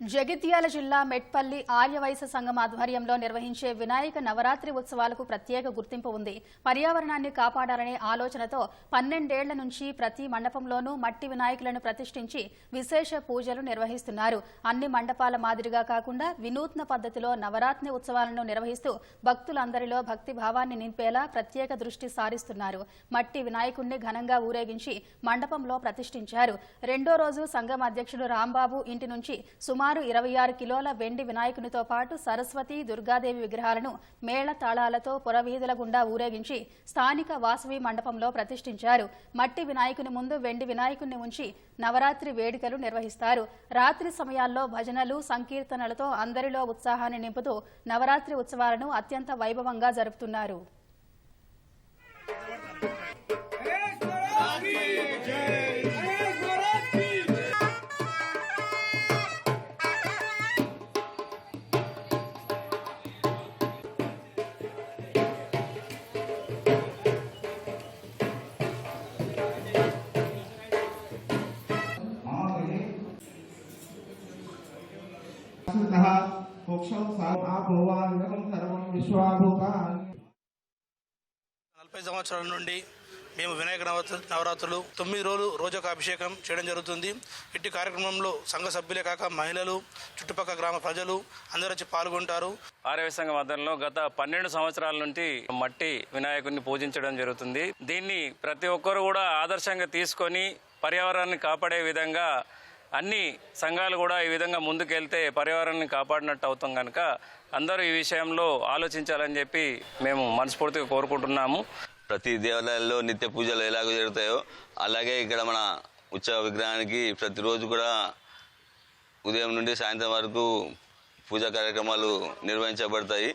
జగిత్యాల జిల్లా మెట్పల్లి ఆర్యవైశ్య సంఘం ఆధ్వర్యంలో నిర్వహించే వినాయక నవరాత్రి ఉత్సవాలకు ప్రత్యేక గుర్తింపు ఉంది. పర్యావరణాన్ని కాపాడాలనే ఆలోచనతో పన్నెండేళ్ళ నుంచి ప్రతి మండపంలోనూ మట్టి వినాయకులను ప్రతిష్ఠించి విశేష పూజలు నిర్వహిస్తున్నారు. అన్ని మండపాల మాదిరిగా కాకుండా వినూత్న పద్ధతిలో నవరాత్రి ఉత్సవాలను నిర్వహిస్తూ భక్తులందరిలో భక్తి భావాన్ని నింపేలా ప్రత్యేక దృష్టి సారిస్తున్నారు. మట్టి వినాయకుణ్ణి ఘనంగా ఊరేగించి మండపంలో ప్రతిష్ఠించారు. రెండో రోజు సంఘం అధ్యక్షుడు రాంబాబు ఇంటి నుంచి సుమారు ఇరవై ఆరు కిలోల వెండి వినాయకునితో పాటు సరస్వతి దుర్గాదేవి విగ్రహాలను మేళ తాళాలతో పురవీధుల గుండా ఊరేగించి స్థానిక వాసవి మండపంలో ప్రతిష్ఠించారు. మట్టి వినాయకుని ముందు వెండి వినాయకుని ఉంచి నవరాత్రి వేడుకలు నిర్వహిస్తారు. రాత్రి సమయాల్లో భజనలు సంకీర్తనలతో అందరిలో ఉత్సాహాన్ని నింపుతూ నవరాత్రి ఉత్సవాలను అత్యంత వైభవంగా జరుపుతున్నారు. నలభై సంవత్సరాల నుండి మేము వినాయక నవరాత్రు నవరాత్రులు తొమ్మిది రోజులు రోజొక అభిషేకం చేయడం జరుగుతుంది. ఇట్టి కార్యక్రమంలో సంఘ సభ్యులే కాక మహిళలు చుట్టుపక్కల గ్రామ ప్రజలు అందరూ వచ్చి పాల్గొంటారు. ఆర్యవ సంఘం ఆధ్వర్యంలో గత పన్నెండు సంవత్సరాల నుండి మట్టి వినాయకుడిని పూజించడం జరుగుతుంది. దీన్ని ప్రతి ఒక్కరు కూడా ఆదర్శంగా తీసుకొని పర్యావరణాన్ని కాపాడే విధంగా అన్ని సంఘాలు కూడా ఈ విధంగా ముందుకెళ్తే పర్యావరణాన్ని కాపాడినట్టు అవుతాం కనుక అందరూ ఈ విషయంలో ఆలోచించాలని చెప్పి మేము మనస్ఫూర్తిగా కోరుకుంటున్నాము. ప్రతి దేవాలయాల్లో నిత్య పూజలు ఎలాగో జరుగుతాయో అలాగే ఇక్కడ మన ఉత్సవ విగ్రహానికి ప్రతిరోజు కూడా ఉదయం నుండి సాయంత్రం వరకు పూజా కార్యక్రమాలు నిర్వహించబడతాయి.